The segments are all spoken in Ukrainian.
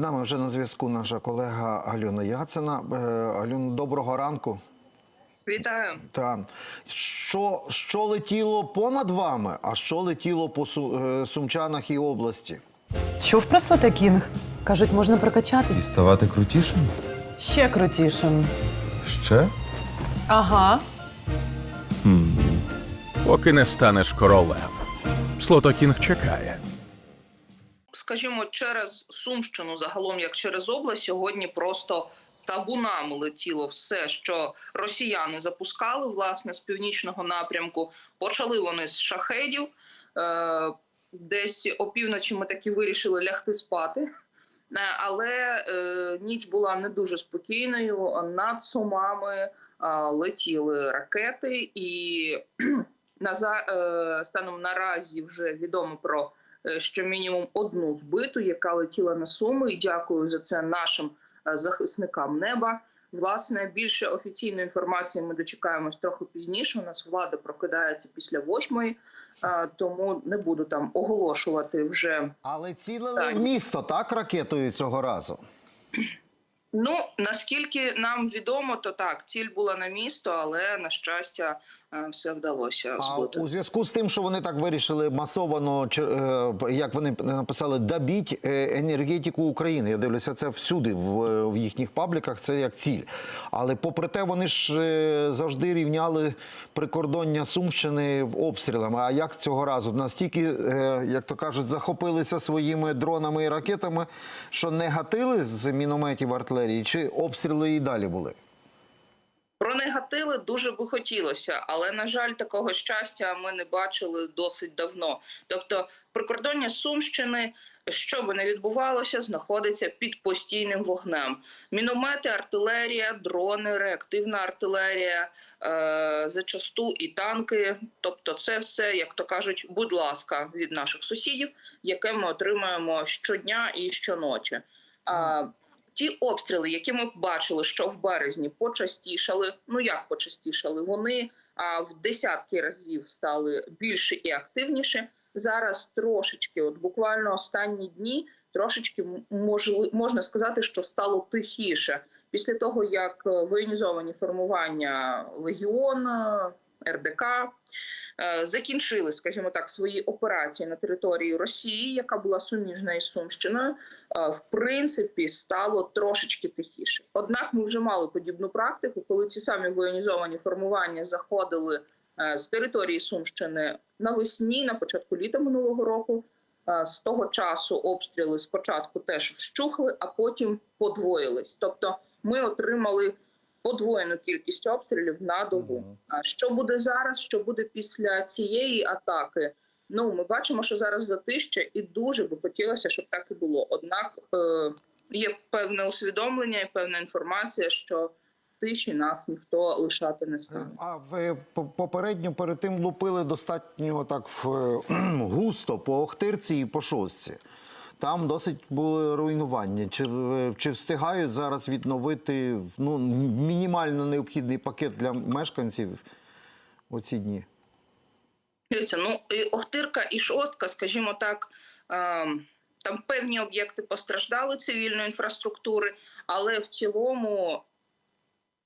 З нами вже на зв'язку наша колега Альона Яцина. Е, Альон, доброго ранку. Вітаю. Та що, що летіло понад вами, а що летіло по е, Сумчанах і області? Чув про Соте Кінг? Кажуть, можна прокачатись. Ставати крутішим? Ще крутішим. Ще? Ага. поки не станеш королем. Слотокінг чекає. Скажімо, через Сумщину, загалом як через область, сьогодні просто табунами летіло все, що росіяни запускали власне з північного напрямку. Почали вони з шахедів. Е, десь опівночі ми таки вирішили лягти спати. Е, Але е, ніч була не дуже спокійною. Над Сумами е, летіли ракети, і наза, е, станом наразі вже відомо про що мінімум одну збиту, яка летіла на суми. І дякую за це нашим е, захисникам неба. Власне, більше офіційної інформації ми дочекаємось трохи пізніше. У нас влада прокидається після восьмої, е, тому не буду там оголошувати вже. Але цілили Так. в місто, так, ракетою цього разу? Ну наскільки нам відомо, то так ціль була на місто, але на щастя е, все вдалося А збити. у зв'язку з тим, що вони так вирішили масовано, е, як вони написали, добіть е, енергетику України. Я дивлюся, це всюди в, їхніх пабліках. Це як ціль. Але попри те, вони ж е, завжди рівняли прикордоння Сумщини в обстрілами. А як цього разу? Настільки, е, як то кажуть, захопилися своїми дронами і ракетами, що не гатили з мінометів артилерії, чи обстріли і далі були? Про негативи дуже би хотілося, але на жаль, такого щастя ми не бачили досить давно. Тобто, прикордоння Сумщини, що би не відбувалося, знаходиться під постійним вогнем. Міномети, артилерія, дрони, реактивна артилерія, е, зачасту і танки. Тобто, це все, як то кажуть, будь ласка, від наших сусідів, яке ми отримуємо щодня і щоночі. Ті обстріли, які ми бачили, що в березні почастішали. Ну як почастішали? Вони а, в десятки разів стали більше і активніше. Зараз трошечки, от буквально останні дні, трошечки можна сказати, що стало тихіше після того, як е, воєнізовані формування Легіон, РДК е, закінчили, скажімо так, свої операції на території Росії, яка була суміжна із Сумщиною е, в принципі стало трошечки тихіше. Однак ми вже мали подібну практику, коли ці самі воєнізовані формування заходили е, з території Сумщини навесні, на початку літа минулого року. З того часу обстріли спочатку теж вщухли, а потім подвоїлись. Тобто ми отримали подвоєну кількість обстрілів на добу. А що буде зараз? Що буде після цієї атаки? Ну, ми бачимо, що зараз затища, і дуже би хотілося, щоб так і було. Однак е, є певне усвідомлення і певна інформація, що тиші нас ніхто лишати не стане. А ви попередньо перед тим лупили достатньо так в, густо по Охтирці і по Шостці. Там досить були руйнування. Чи, чи встигають зараз відновити ну, мінімально необхідний пакет для мешканців у ці дні? Дивіться, ну і Охтирка і шостка, скажімо так. ем, Там певні об'єкти постраждали цивільної інфраструктури, але в цілому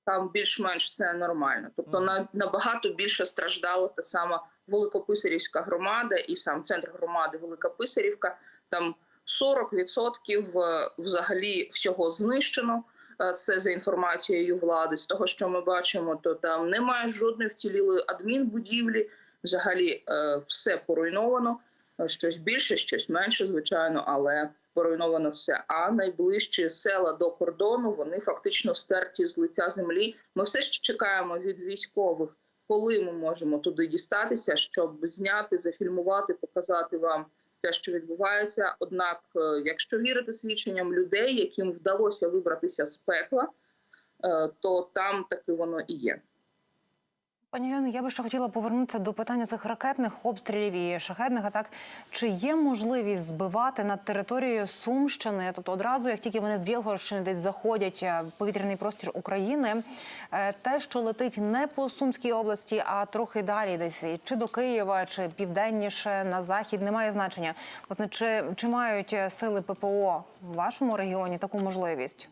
там більш-менш все нормально. Тобто набагато більше страждала та сама Великописарівська громада і сам центр громади Велика Писарівка. Там 40% е, взагалі всього знищено. Е, Це за інформацією влади. З того, що ми бачимо, то там немає жодної вцілілої адмінбудівлі. Взагалі е, все поруйновано. Щось більше, щось менше, звичайно, але поруйновано все. А найближчі села до кордону вони фактично стерті з лиця землі. Ми все ще чекаємо від військових, коли ми можемо туди дістатися, щоб зняти, зафільмувати, показати вам те, що відбувається. Однак, е, якщо вірити свідченням людей, яким вдалося вибратися з пекла, е, то там таки воно і є. Пані Ірина, я би ще хотіла повернутися до питання цих ракетних обстрілів і шахедних атак. Чи є можливість збивати над територією Сумщини, тобто одразу, як тільки вони з Білгородщини десь заходять е, в повітряний простір України, е, те, що летить не по Сумській області, а трохи далі, десь чи до Києва, чи південніше на захід, немає значення. Власне, чи, чи мають е, сили ППО в вашому регіоні таку можливість?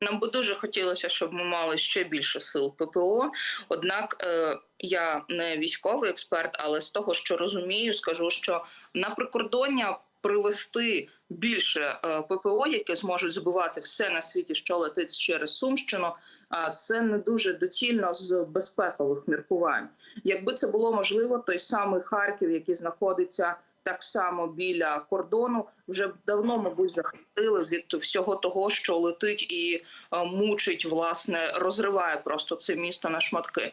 Нам би дуже хотілося, щоб ми мали ще більше сил ППО. Однак е, я не військовий експерт, але з того, що розумію, скажу, що на прикордоння привести більше е, ППО, які зможуть збивати все на світі, що летить через Сумщину. А це не дуже доцільно з безпекових міркувань. Якби це було можливо, той самий Харків, який знаходиться так само біля кордону, вже давно, мабуть, захистили від всього того, що летить і е, мучить, власне, розриває просто це місто на шматки.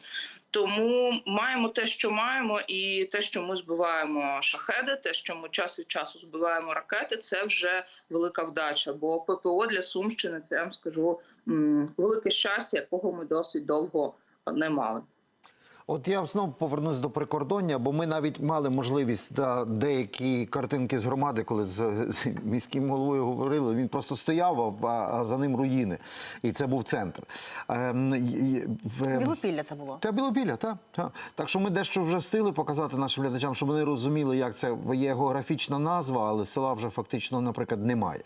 Тому маємо те, що маємо, і те, що ми збиваємо шахеди, те, що ми час від часу збиваємо ракети, це вже велика вдача. Бо ППО для Сумщини це я вам скажу велике щастя, якого ми досить довго не мали. От я знову повернусь до прикордоння, бо ми навіть мали можливість да, деякі картинки з громади, коли з, з міським головою говорили, він просто стояв, а, а за ним руїни. І це був центр. І- і Білопілля це було. Та Білопілля, так. Та. Так що ми дещо вже встигли показати нашим глядачам, щоб вони розуміли, як це є географічна назва, але села вже фактично, наприклад, немає.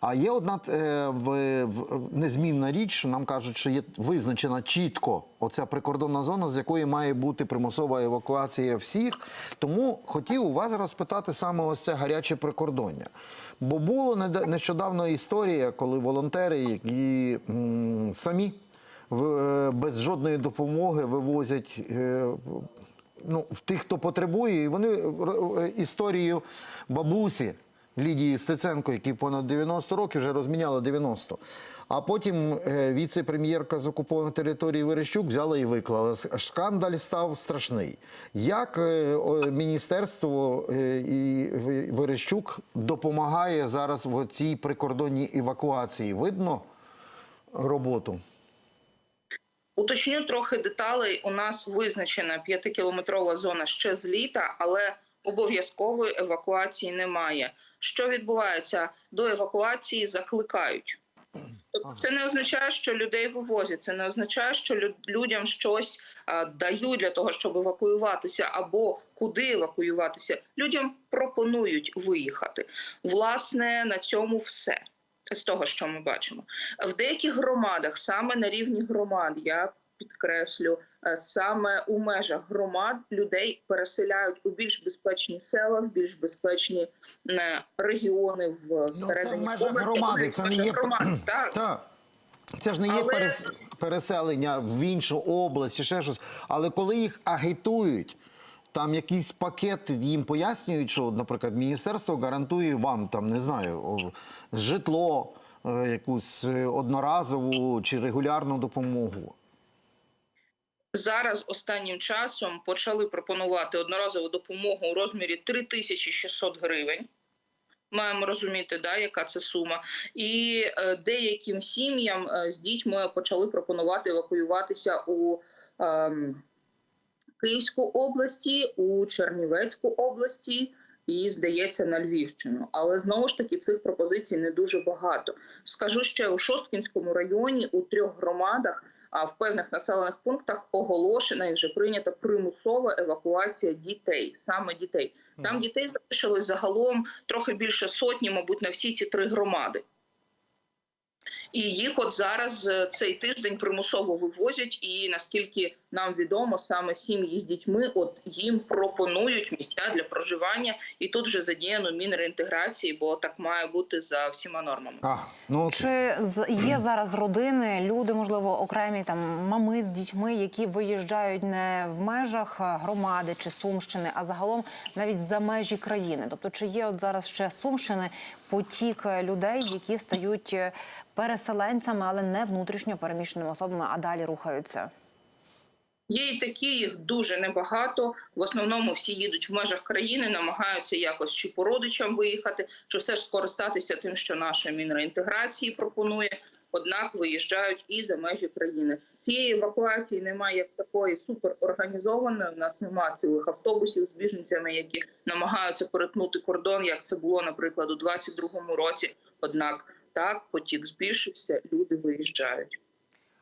А є одна е, в, в, незмінна річ, що нам кажуть, що є визначена чітко оця прикордонна зона, з якої має бути примусова евакуація всіх. Тому хотів у вас розпитати саме ось це гаряче прикордоння. Бо було нещодавно історія, коли волонтери, які самі е, без жодної допомоги вивозять е, ну, в тих, хто потребує. І вони е, історію бабусі Лідії Стеценко, які понад 90 років вже розміняли 90. А потім е, віце-прем'єрка з окупованої території Верещук взяла і виклала. Скандаль став страшний. Як е, міністерство е, і Верещук допомагає зараз в цій прикордонній евакуації? Видно роботу? Уточню трохи деталей. У нас визначена п'ятикілометрова зона ще з літа, але обов'язкової евакуації немає. Що відбувається до евакуації? Закликають. Тобто це не означає, що людей вивозять. Це не означає, що людям щось а, дають для того, щоб евакуюватися, або куди евакуюватися. Людям пропонують виїхати. Власне, на цьому все. З того, що ми бачимо, в деяких громадах, саме на рівні громад, я підкреслю, е, саме у межах громад людей переселяють у більш безпечні села, в більш безпечні е, регіони в середині Ну, межах громади, це не є- громад, так. Так. Це ж не є Але- перес- переселення в іншу область чи ще щось. Але коли їх агітують, там якийсь пакет їм пояснюють, що, наприклад, міністерство гарантує вам там, не знаю, житло, е, якусь одноразову чи регулярну допомогу. Зараз останнім часом почали пропонувати одноразову допомогу у розмірі 3600 гривень. Маємо розуміти, да, яка це сума. І е, деяким сім'ям е, з дітьми почали пропонувати евакуюватися у ем, Київську області, у Чернівецьку області і, здається, на Львівщину. Але знову ж таки цих пропозицій не дуже багато. Скажу ще у Шосткінському районі у трьох громадах. А в певних населених пунктах оголошена і вже прийнята примусова евакуація дітей, саме дітей. Там дітей залишилось загалом трохи більше сотні, мабуть, на всі ці три громади. І їх от зараз е, цей тиждень примусово вивозять. І наскільки нам відомо, саме сім'ї з дітьми, от їм пропонують місця для проживання, і тут вже задіяно мінреінтеграції, бо так має бути за всіма нормами. А, ну, Чи з- є зараз родини, люди, можливо, окремі там мами з дітьми, які виїжджають не в межах е, громади чи Сумщини, а загалом навіть за межі країни? Тобто, чи є от зараз ще Сумщини потік е, людей, які стають е, переселенцями, але не внутрішньо переміщеними особами, а далі рухаються? Є і такі, їх дуже небагато. В основному всі їдуть в межах країни, намагаються якось чи по родичам виїхати, чи все ж скористатися тим, що наша мінреінтеграції пропонує. однак виїжджають і за межі країни. Цієї евакуації немає як такої суперорганізованої. У нас немає цілих автобусів з біженцями, які намагаються перетнути кордон, як це було, наприклад, у 22-му році. Однак так потік збільшився, люди виїжджають.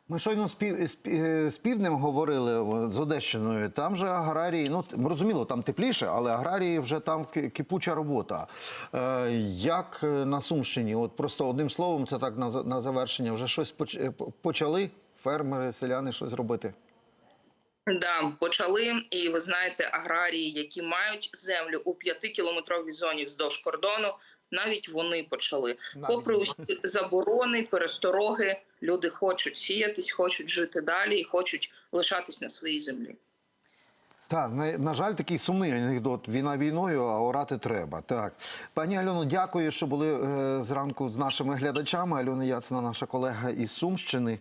Ми щойно з, пів, з, пі- з півднем говорили з Одещиною. Там же аграрії, ну зрозуміло, там тепліше, але аграрії вже там кипуча робота. Е, як е, на Сумщині? От просто одним словом, це так на, на завершення. Вже щось е, по- почали фермери, селяни щось робити. Да, почали, і ви знаєте, аграрії, які мають землю у п'ятикілометровій зоні вздовж кордону, навіть вони почали. Навіть Попри усі заборони, перестороги, люди хочуть сіятись, хочуть жити далі і хочуть лишатись на своїй землі. Так, на, на жаль, такий сумний анекдот. Війна війною, а орати треба. Так, пані Альоно, дякую, що були е, зранку з нашими глядачами. Альона Яцина, наша колега із Сумщини.